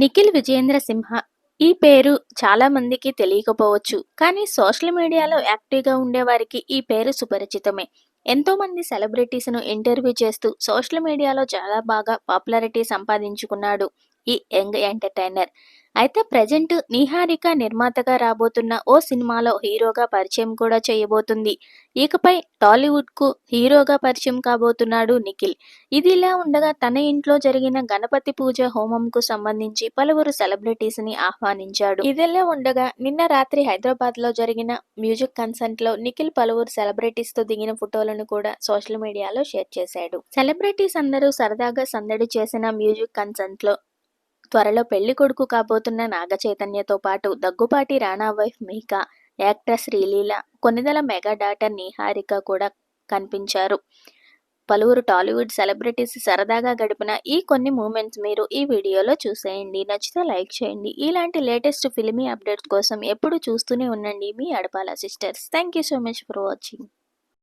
నిఖిల్ విజయేంద్ర సింహ ఈ పేరు చాలా మందికి తెలియకపోవచ్చు కానీ సోషల్ మీడియాలో యాక్టివ్గా ఉండేవారికి ఈ పేరు సుపరిచితమే. ఎంతో మంది సెలబ్రిటీస్ను ఇంటర్వ్యూ చేస్తూ సోషల్ మీడియాలో చాలా బాగా పాపులారిటీ సంపాదించుకున్నాడు ఈ యంగ్ ఎంటర్టైనర్. అయితే ప్రజెంట్ నిహారిక నిర్మాతగా రాబోతున్న ఓ సినిమాలో హీరోగా పరిచయం కూడా చేయబోతుంది. ఇకపై టాలీవుడ్కు హీరోగా పరిచయం కాబోతున్నాడు నిఖిల్. ఇది ఇలా ఉండగా తన ఇంట్లో జరిగిన గణపతి పూజ హోమంకు సంబంధించి పలువురు సెలబ్రిటీస్ని ఆహ్వానించాడు. ఇదిలా ఉండగా నిన్న రాత్రి హైదరాబాద్లో జరిగిన మ్యూజిక్ కన్సర్ట్లో నిఖిల్ పలువురు సెలబ్రిటీస్తో దిగిన ఫోటోలను కూడా సోషల్ మీడియాలో షేర్ చేశాడు. సెలబ్రిటీస్ అందరూ సరదాగా సందడి చేసిన మ్యూజిక్ కన్సర్ట్లో త్వరలో పెళ్ళి కొడుకు కాబోతున్న నాగ చైతన్యతో పాటు Daggubati Rana wife Miheeka actress Sreeleela Konidela mega daughter Niharika కూడా కనిపించారు. పలువురు టాలీవుడ్ సెలబ్రిటీస్ సరదాగా గడిపిన ఈ కొన్ని మూమెంట్స్ మీరు ఈ వీడియోలో చూసేయండి. నచ్చితే లైక్ చేయండి. ఇలాంటి లేటెస్ట్ ఫిల్మీ అప్డేట్స్ కోసం ఎప్పుడు చూస్తూనే ఉండండి. మీ Adapala sisters. Thank you so much for watching.